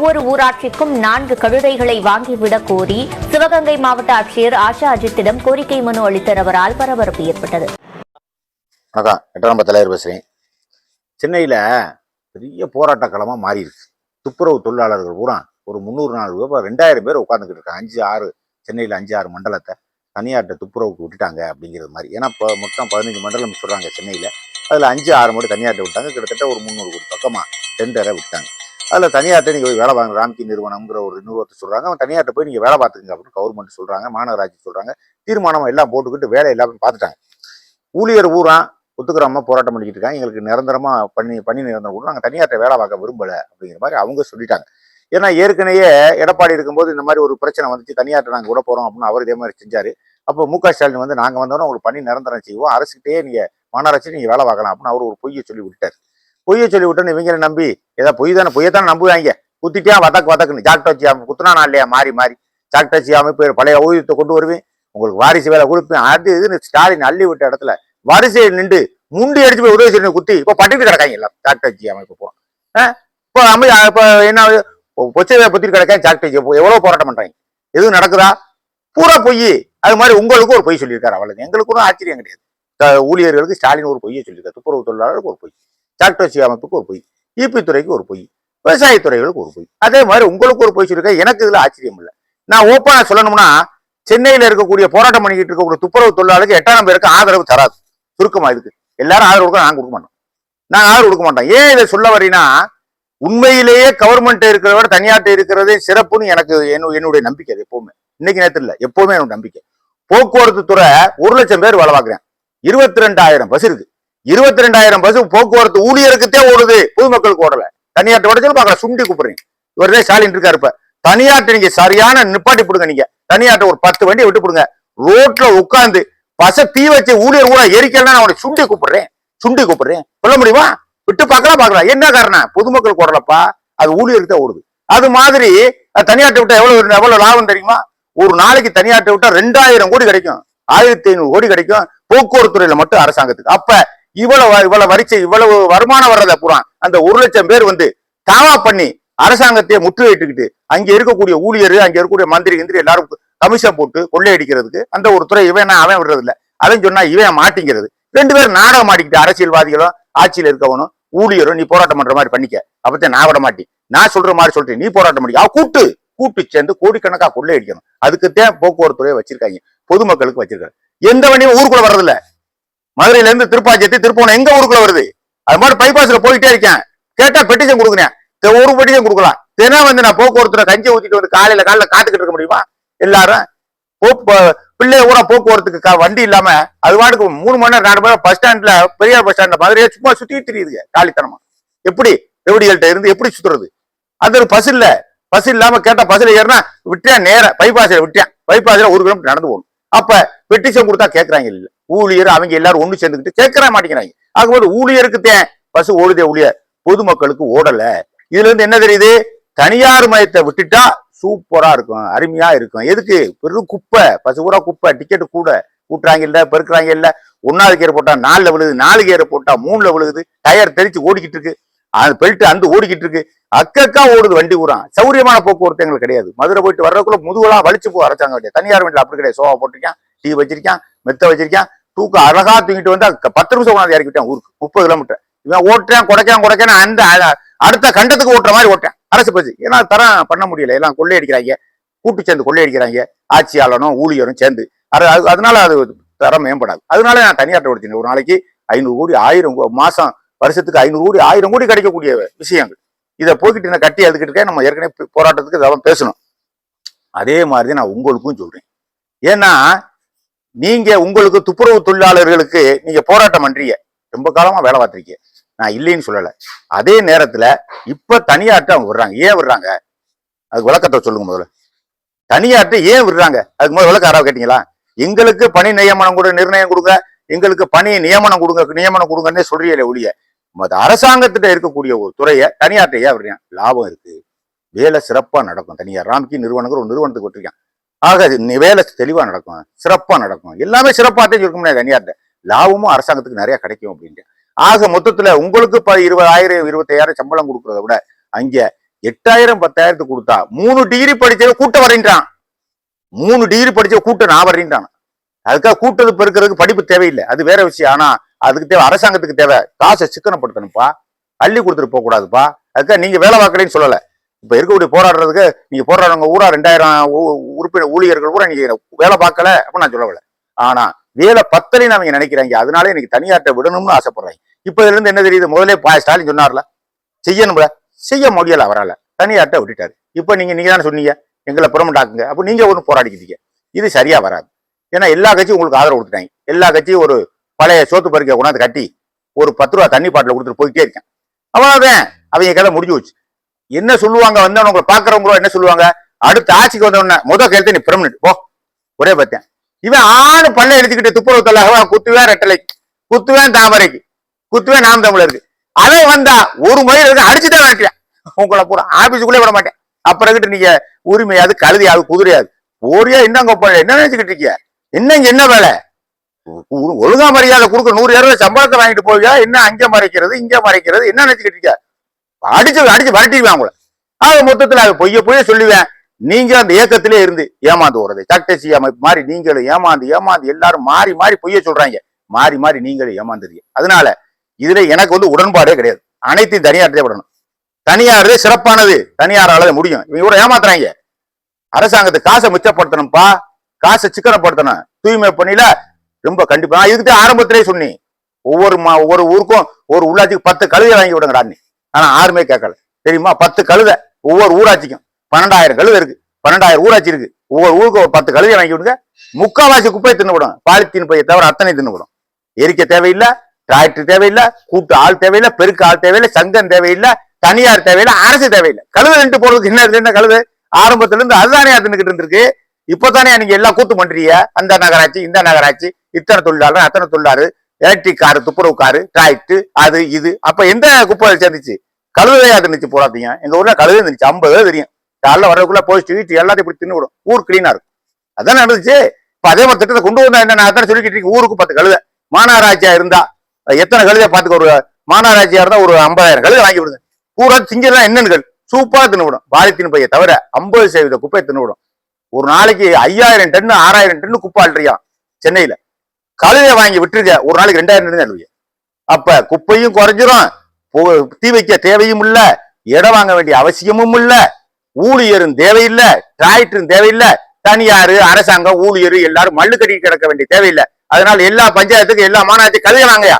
ஒவ்வொரு ஊராட்சிக்கும் நான்கு கழுதைகளை வாங்கிவிடக் கோரி சிவகங்கை மாவட்ட ஆட்சியர் ஆஷா அஜித்திடம் கோரிக்கை மனு அளித்தவரால் பரபரப்பு ஏற்பட்டது. அதான் எட்டாம் தலைவர் பேசுகிறேன் சென்னையில் பெரிய போராட்ட களமாக மாறி இருக்கு துப்புரவு தொழிலாளர்கள் பூரா ஒரு முந்நூறு நாலு பேர் ரெண்டாயிரம் பேர் உட்காந்துக்கிட்டு இருக்காங்க. அஞ்சு ஆறு சென்னையில் அஞ்சு ஆறு மண்டலத்தை தனியார்ட்ட துப்புரவுக்கு விட்டுட்டாங்க அப்படிங்கிறது மாதிரி. ஏன்னா இப்போ மொத்தம் பதினஞ்சு மண்டலம் சொல்கிறாங்க சென்னையில். அதில் அஞ்சு ஆறு மட்டும் தனியார்ட்ட விட்டாங்க. கிட்டத்தட்ட ஒரு முந்நூறு கோடி பக்கமாக டெண்டரை விட்டாங்க. அதில் தனியார்ட்ட நீங்கள் போய் வேலை வாங்க ராம்கி நிறுவனம்ங்கிற ஒரு நிறுவனத்தை சொல்கிறாங்க அவன் தனியார்ட்ட போய் நீங்கள் வேலை பார்த்துங்க அப்படின்னு கவர்மெண்ட் சொல்கிறாங்க மாநகராட்சி சொல்கிறாங்க தீர்மானம் எல்லாம் போட்டுக்கிட்டு வேலை எல்லாமே பார்த்துட்டாங்க. ஊழியர் பூரா ஒத்துக்கிறாம போராட்டம் பண்ணிக்கிட்டு இருக்காங்க. எங்களுக்கு நிரந்தரமாக பண்ணி பண்ணி நிரந்தரம் கூட நாங்கள் தனியார்ட்ட வேலை பார்க்க விரும்பல அப்படிங்கிற மாதிரி அவங்க சொல்லிட்டாங்க. ஏன்னா ஏற்கனவே எடப்பாடி இருக்கும்போது இந்த மாதிரி ஒரு பிரச்சனை வந்துச்சு. தனியார்ட்ட நாங்கள் விட போகிறோம் அப்படின்னு அவர் இதே மாதிரி செஞ்சார். அப்போ மு க ஸ்டாலின் வந்து நாங்கள் வந்தோன்னே உங்களுக்கு பண்ணி நிரந்தரம் செய்வோம். அரசுக்கிட்டே நீங்கள் மாநகராட்சி நீங்கள் வேலை பார்க்கலாம் அப்படின்னு அவர் ஒரு பொய்யை சொல்லி விட்டார் பொய்யை சொல்லி விட்டோன்னு இவங்களை நம்பி ஏதோ பொய் தானே பொய்யத்தானே நம்புவாங்க. குத்திட்டியா வதக்கு வதக்குன்னு. ஜாக்டோச்சி அமைப்பு குத்துனா இல்லையா மாறி மாறி. ஜாக்டோச்சி அமைப்பு பழைய ஊதியத்தை கொண்டு வருவேன். உங்களுக்கு வாரிசு வேலை கொடுப்பேன். அது இதுன்னு ஸ்டாலின் அள்ளி விட்ட இடத்துல வரிசையில் நின்று முண்டி அடிச்சு போய் உதவி செய்யணும் குத்தி இப்போ பட்டிட்டு கிடக்காங்க எல்லாம். ஜாக்டோச்சி அமைப்பு போ இப்போ அமை இப்போ என்ன பொச்சையை பத்தி கிடக்க ஜாக்டோச்சி எவ்வளோ போராட்டம் பண்ணுறாங்க எதுவும் நடக்குதா? பூரா பொய். அது மாதிரி உங்களுக்கு ஒரு பொய் சொல்லியிருக்காரு அவ்வளவு எங்களுக்கு ஒன்றும் ஆச்சரியம் கிடையாது. ஊழியர்களுக்கு ஸ்டாலின் ஒரு பொய்யை சொல்லியிருக்காரு. துப்புரவு தொழிலாளருக்கு ஒரு பொய். ஜாக்டோச்சி அமைப்புக்கு ஒரு பொய் இபி துறைக்கு ஒரு பொய் விவசாயத்துறைகளுக்கு ஒரு பொய். அதே மாதிரி உங்களுக்கு ஒரு பொய் சொல்லியிருக்காரு எனக்கு இதில் ஆச்சரியம் இல்லை. நான் ஓப்பனாக சொல்லணும்னா சென்னையில் இருக்கக்கூடிய போராட்டம் பண்ணிக்கிட்டு இருக்கக்கூடிய துப்புரவு தொழிலாளருக்கு எட்டாம் பேருக்கு ஆதரவு தராது. சுருக்கமாக இதுக்கு. எல்லாரும் ஆதரவு கொடுக்க நான் கொடுக்க மாட்டோம் நான் ஆதரவு கொடுக்க மாட்டோம் ஏன் இதை சொல்ல வரீங்கன்னா உண்மையிலேயே கவர்மெண்ட் இருக்கிறத விட தனியார்ட்ட இருக்கிறதே சிறப்புன்னு எனக்கு என்னு- என்னுடைய நம்பிக்கை அது எப்பவுமே. இன்னைக்கு நேரத்தில் இல்லை. எப்பவுமே எனக்கு நம்பிக்கை. போக்குவரத்து துறை ஒரு லட்சம் பேர் வேலை பார்க்குறேன் இருபத்தி ரெண்டாயிரம் பஸ் இருக்கு. இருபத்தி ரெண்டாயிரம் பஸ் போக்குவரத்து ஊழியருக்குத்தே ஓடுது. பொதுமக்களுக்கு ஓடல. தனியார்ட்ட உடச்சல் பாக்கல சுண்டி கூப்பிடுறீங்க. இவரே ஸ்டாலின் இருக்காரு இப்ப. தனியார்ட்ட நீங்க சரியான நிப்பாட்டி போடுங்க நீங்க. தனியார்ட்ட ஒரு பத்து வண்டியை விட்டு போடுங்க. ரோட்ல உட்கார்ந்து பச தீ வச்சு ஊழியர் கூட எரிக்கலாம் நான் அவனை சுண்டி கூப்பிடுறேன். சுண்டி கூப்பிடுறேன். சொல்ல முடியுமா? விட்டு பார்க்கலாம் பார்க்கலாம். என்ன காரணம்? பொதுமக்கள் ஓடலப்பா. அது ஊழியருக்கு தான் ஓடுது. அது மாதிரி தனியாட்டை தனியார்ட்ட விட்டா எவ்வளவு எவ்வளவு லாபம் தெரியுமா? ஒரு நாளைக்கு தனியாட்டை விட்டா ரெண்டாயிரம் கோடி கிடைக்கும். ஆயிரத்தி ஐநூறு கோடி கிடைக்கும். போக்குவரத்து துறையில மட்டும் அரசாங்கத்துக்கு. அப்ப இவ்வளவு இவ்வளவு வரிச்சை இவ்வளவு வருமானம் வர்றத பூரா அந்த ஒரு லட்சம் பேர் வந்து தாவா பண்ணி அரசாங்கத்தையே முற்றுகையிட்டுக்கிட்டு அங்க இருக்கக்கூடிய ஊழியர் அங்க இருக்கக்கூடிய மந்திரி கிந்திரி எல்லாரும் கமிஷன் போட்டு கொள்ளையடிக்கிறதுக்கு அந்த ஒரு துறை இவன் அவன் விடுறது இல்ல அவன் சொன்னா இவன் மாட்டிங்கிறது. ரெண்டு பேரும் நாடகம் மாட்டிக்கிட்டு அரசியல்வாதிகளும் ஆட்சியில் இருக்கவனும் ஊழியரும் நீ போராட்டம் பண்ற மாதிரி பண்ணிக்க. அப்பதான் நான் விட மாட்டேன். நான் சொல்ற மாதிரி சொல்றேன். நீ போராட்டம் பண்ணிக்க அவ கூட்டு கூட்டு சேர்ந்து கோடிக்கணக்கா கொள்ளையடிக்கணும். அதுக்குத்தான் போக்குவரத்துறையை வச்சிருக்காங்க. பொதுமக்களுக்கு வச்சிருக்காங்க. எந்த வண்டியும் ஊருக்குள்ள வர்றதில்லை. மதுரையில இருந்து திருப்பாச்சி திருப்போணம் எங்க ஊருக்குள்ள வருது? அது மாதிரி பைபாஸ்ல போயிட்டே இருக்கேன். கேட்டா பெட்டிஷன் கொடுக்குறேன். ஒரு பெட்டிஷன் கொடுக்கலாம். தினம் வந்து நான் போக்குவரத்துல கஞ்சி ஊத்திட்டு வந்து காலையில காலையில காத்துக்கிட்டு இருக்க முடியுமா? எல்லாரும் பிள்ளைய பிள்ளை ஊரா போக்குவரத்துக்கு க- வண்டி இல்லாம அது வாட்டுக்கு மூணு மணி நேரம் நாலு மணி நேரம் பஸ் ஸ்டாண்ட்ல பெரியார் பஸ் ஸ்டாண்ட்ல மதுரையே சும்மா சுத்தி தெரியுதுங்க காலித்தனமா. எப்படி? ரெவடிகள்கிட்ட இருந்து எப்படி சுத்துறது? அது ஒரு பஸ் இல்ல. பஸ் இல்லாம கேட்டா பஸ்ல ஏறினா விட்டேன் நேரம் பைபாஸ்ல விட்டேன் பைபாஸ்ல ஒரு கிலோமீட்டர் நடந்து போகணும். அப்ப பெட்டிஷன் கொடுத்தா கேட்கறாங்க இல்லை. ஊழியர் அவங்க எல்லாரும் ஒண்ணு சேர்ந்துக்கிட்டு கேட்கற மாட்டேங்கிறாங்க. ஆகும்போது ஊழியருக்கு தேன் பஸ் ஓடுதே ஊழிய பொதுமக்களுக்கு ஓடல. இதுல இருந்து என்ன தெரியுது? தனியார் மயத்தை விட்டுட்டா சூப்பரா இருக்கும் அருமையா இருக்கும். எதுக்கு? பெரும் குப்பை. பசு பூரா குப்பை. டிக்கெட் கூட கூட்டுறாங்க இல்ல பெருக்குறாங்க இல்ல. ஒன்னாவது கேர் போட்டா நாலுல விழுகுது நாலு கேர் போட்டா மூணுல விழுகுது டயர் தெரிச்சு ஓடிக்கிட்டு இருக்கு. அது பெல்ட் அந்த ஓடிக்கிட்டு இருக்கு. அக்கக்கா ஓடுது வண்டி ஊரா சௌரியமான போக்குவரத்து எங்களுக்கு கிடையாது. மதுரை போயிட்டு வர்றதுக்குள்ள முதுகுலாம் வலிச்சு போ அரைச்சாங்க வேண்டிய. தனியார் வண்டியில் அப்படி கிடையாது. சோஃபா போட்டிருக்கான் டீ வச்சிருக்கான் மெத்த வச்சிருக்கான் தூக்கம் அழகா தூங்கிட்டு வந்து பத்து நிமிஷம் கொண்டாந்து இறக்கிட்டேன் ஊருக்கு. முப்பது கிலோமீட்டர் இவன் ஓட்டுறேன் குடைக்கான் குடைக்கான அந்த அடுத்த கண்டத்துக்கு ஓட்டுற மாதிரி ஓட்டேன் அரசு பேச்சு ஏன்னா தரம் பண்ண முடியல. எல்லாம் கொள்ளையடிக்கிறாங்க. கூட்டு சேர்ந்து கொள்ளையடிக்கிறாங்க. ஆட்சியாளனும் ஊழியரும் சேர்ந்து. அது அது- அதனால அது தரம் மேம்படாது. அதனால நான் தனியார்ட்ட ஓடுத்தினேன் ஒரு நாளைக்கு ஐநூறு கோடி ஆயிரம் மாசம் வருஷத்துக்கு ஐநூறு கோடி ஆயிரம் கோடி கிடைக்கக்கூடிய விஷயங்கள். இதை போய்கிட்டு நான் கட்டி அதுக்கிட்டு நம்ம ஏற்கனவே போராட்டத்துக்கு இதெல்லாம் பேசணும். அதே மாதிரி நான் உங்களுக்கும் சொல்றேன். ஏன்னா நீங்க உங்களுக்கு துப்புரவு தொழிலாளர்களுக்கு நீங்க போராட்டம் பண்றீங்க. ரொம்ப காலமா வேலை பார்த்துருக்கீங்க. நான் இல்லைன்னு சொல்லலை. அதே நேரத்துல இப்ப தனியார்ட்ட அவங்க விடுறாங்க. ஏன் விடுறாங்க? அதுக்கு விளக்கத்தை சொல்லுங்க முதல்ல. தனியார்ட்ட ஏன் விடுறாங்க? அதுக்கு முதல்ல விளக்க யாராவது கேட்டீங்களா? எங்களுக்கு பணி நியமனம் கூட நிர்ணயம் கொடுங்க. எங்களுக்கு பணி நியமனம் கொடுங்க நியமனம் கொடுங்கன்னே சொல்றீங்களே ஒழிய மத்த அரசாங்கத்திட்ட இருக்கக்கூடிய ஒரு துறையை தனியார்ட்ட ஏன் விடுறேன் லாபம் இருக்கு. வேலை சிறப்பா நடக்கும். தனியார் ராம்கி நிறுவனங்கள் ஒரு நிறுவனத்துக்கு விட்டுருக்கேன். ஆக இது வேலை தெளிவாக நடக்கும் சிறப்பாக நடக்கும். எல்லாமே சிறப்பாத்தான் இருக்கும்னே தனியார்ட்ட லாபமும் அரசாங்கத்துக்கு நிறைய கிடைக்கும் அப்படின்ட்டு. ஆக மொத்தத்துல உங்களுக்கு இப்போ இருபதாயிரம் இருபத்தாயிரம் சம்பளம் கொடுக்கறத விட அங்கே எட்டாயிரம் பத்தாயிரத்துக்கு கொடுத்தா மூணு டிகிரி படிச்சவன் கூட்ட வரேன்றான் மூணு டிகிரி படிச்ச கூட்ட நான் வரேன்றான் அதுக்காக கூட்டது பெருக்கிறதுக்கு படிப்பு தேவையில்லை. அது வேற விஷயம். ஆனா அதுக்கு தேவை அரசாங்கத்துக்கு தேவை. காசை சிக்கனப்படுத்தணும்ப்பா. அள்ளி கொடுத்துட்டு போகக்கூடாதுப்பா. அதுக்காக நீங்க வேலை பார்க்கலன்னு சொல்லலை. இப்போ இருக்கக்கூடிய போராடுறதுக்கு? நீங்கள் போராடுறவங்க ஊரா ரெண்டாயிரம் ஊ- உறுப்பினர் ஊழியர்கள் கூட நீங்கள் வேலை பார்க்கல அப்படின்னு நான் சொல்லவில்லை. ஆனால் வேலை பத்தலைன்னு அவங்க நினைக்கிறாங்க. அதனால எனக்கு தனியார்ட்ட விடணும்னு ஆசைப்படுறாங்க. இப்போ இதுலேருந்து என்ன தெரியுது? முதல்ல பா ஸ்டாலின் சொன்னார்ல. செய்யணும்ல. செய்ய முடியலை அவரால். தனியார்ட்ட விட்டுட்டாரு. இப்போ நீங்கள் நீங்க தானே சொன்னீங்க. எங்களை புறமண்டாக்குங்க அப்போ நீங்கள் ஒன்று போராடிக்கிட்டீங்க. இது சரியாக வராது. ஏன்னா எல்லா கட்சியும் உங்களுக்கு ஆதரவு கொடுத்துட்டாங்க. எல்லா கட்சியும் ஒரு பழைய சோத்து பறிக்க கொண்டாந்து கட்டி ஒரு பத்து ரூபா தண்ணி பாட்டில் கொடுத்துட்டு போயிட்டே இருக்கேன். அவ்வளவுதான். அவங்க கதை முடிஞ்சு வச்சு என்ன சொல்லுவாங்க வந்தவங்க உங்களை பாக்குறவங்களோ என்ன சொல்லுவாங்க? அடுத்த ஆட்சிக்கு வந்தவன முத கேள்வி நீ பெர்மனெண்ட் போ. ஒரே பார்த்தேன் இவன் ஆணு பல்ல எடுத்துக்கிட்டு துப்புரவு தொல்லாக குத்துவேன் ரெட்டலை. குத்துவேன் தாமரைக்கு. குத்துவேன் நாம் தமிழருக்கு. அவன் வந்தா ஒரு மயில் இருக்கு அடிச்சுதான் வரட்டேன் உங்களை பூரா ஆபீஸுக்குள்ளே விட மாட்டேன். அப்புறம் நீங்க உரிமையாது கழுதியாது குதிரையாது? ஓரியா என்னங்க பண்ண என்ன நினைச்சுக்கிட்டு இருக்கிய? என்ன இங்க என்ன வேலை? ஒழுங்கா மரியாதை கொடுக்க நூறு இருபது சம்பளத்தை வாங்கிட்டு போவியா? என்ன அங்க மறைக்கிறது இங்க மறைக்கிறது என்ன நினைச்சுக்கிட்டு இருக்கியா? அடிச்சு அடிச்சு வரட்டிடுவேன் உங்களை ஆக மொத்தத்தில் அது பொய்ய பொய்ய சொல்லுவேன். நீங்க அந்த இயக்கத்திலே இருந்து ஏமாந்து போறது. சட்டசி அமைப்பு மாதிரி நீங்களும் ஏமாந்து ஏமாந்து எல்லாரும் மாறி மாறி பொய்ய சொல்றாங்க. மாறி மாறி நீங்களும் ஏமாந்துருங்க அதனால இதுல எனக்கு வந்து உடன்பாடே கிடையாது. அனைத்தையும் தனியார்டே விடணும். தனியார் சிறப்பானது தனியாரால முடியும். இவங்க கூட ஏமாத்துறாங்க. அரசாங்கத்துக்கு காசை மிச்சப்படுத்தணும்ப்பா. காசை சிக்கனப்படுத்தணும். தூய்மை பணியில ரொம்ப கண்டிப்பா. நான் இதுக்கு ஆரம்பத்திலே சொன்னேன். ஒவ்வொரு மா ஒவ்வொரு ஊருக்கும் ஒரு உள்ளாட்சிக்கு பத்து கழுதை வாங்கி விடுங்கடா நீ ஆனா யாருமே கேட்கல. தெரியுமா? பத்து கழுதை ஒவ்வொரு ஊராட்சிக்கும். பன்னெண்டாயிரம் கழுதை இருக்கு. பன்னெண்டாயிரம் ஊராட்சி இருக்கு. ஒவ்வொரு ஊருக்கு ஒரு பத்து கழுதை வாங்கி விடுங்க முக்காவாசி குப்பையை தின்னுவிடும். பாலித்தீன் பையை தவிர அத்தனை தின்னுவிடும். எரிக்க தேவையில்லை டிராக்டர் தேவையில்லை கூட்டு ஆள் தேவையில்லை பெருக்கு ஆள் தேவையில்லை சங்கம் தேவையில்லை தனியார் தேவையில்லை அரசு தேவையில்லை. கழுதை ரெண்டு போறதுக்கு என்ன என்ன கழுது? ஆரம்பத்துல இருந்து அதுதானே தின்னுக்கிட்டு இருந்திருக்கு. இப்பதானே நீங்க எல்லாம் கூத்து பண்றீங்க அந்த நகராட்சி இந்த நகராட்சி இத்தனை தொழிலாளர் அத்தனை தொழிலாளர். எலக்ட்ரிக் காரு துப்புரவு காரு டிராக்டர் அது இது. அப்ப எந்த குப்பை சேர்ந்துச்சு? கழுதையா இருந்துச்சு போறாதீங்க எங்க ஊர்ல கழுதை இருந்துச்சு ஐம்பது தெரியும். காலைல வரதுக்குள்ள போயிட்டு வீட்டு எல்லாத்தையும் இப்படி தின்னு விடும். ஊர் கிளீனா இருக்கும். அதான் நடந்துச்சு? இப்ப அதே மாதிரி திட்டத்தை கொண்டு வந்தா என்ன நான் சொல்லிக்கிட்டு இருக்கேன். ஊருக்கு பத்து கழுதை. மாநகராட்சியா இருந்தா எத்தனை கழுதை பாத்துக்க ஒரு மாநகராட்சியா இருந்தா ஒரு ஐம்பதாயிரம் கழுதை வாங்கி விடுங்க பூரா திங்கெல்லாம் என்னன்னு சூப்பரா தின்னுவிடும் பாலித்தீன் பைய தவிர ஐம்பது சதவீத குப்பையை தின்னுவிடும் ஒரு நாளைக்கு ஐயாயிரம் டன்னு ஆறாயிரம் டன்னு குப்பை அல்றியா சென்னையில. கழுதை வாங்கி விட்டுருக்க ஒரு நாளைக்கு ரெண்டாயிரம் டன் அழுவிய அப்ப குப்பையும் குறைஞ்சிரும். போ- தீ வைக்க தேவையும் இல்ல. இடம் வாங்க வேண்டிய அவசியமும் இல்ல. ஊழியரும் தேவையில்லை. டிராக்டரும் தேவையில்லை. தனியாரு அரசாங்கம் ஊழியர் எல்லாரும் மல்லு கட்டி கிடக்க வேண்டிய தேவையில்லை. அதனால எல்லா பஞ்சாயத்துக்கும் எல்லா மாநகராட்சி கதையை வாங்கயா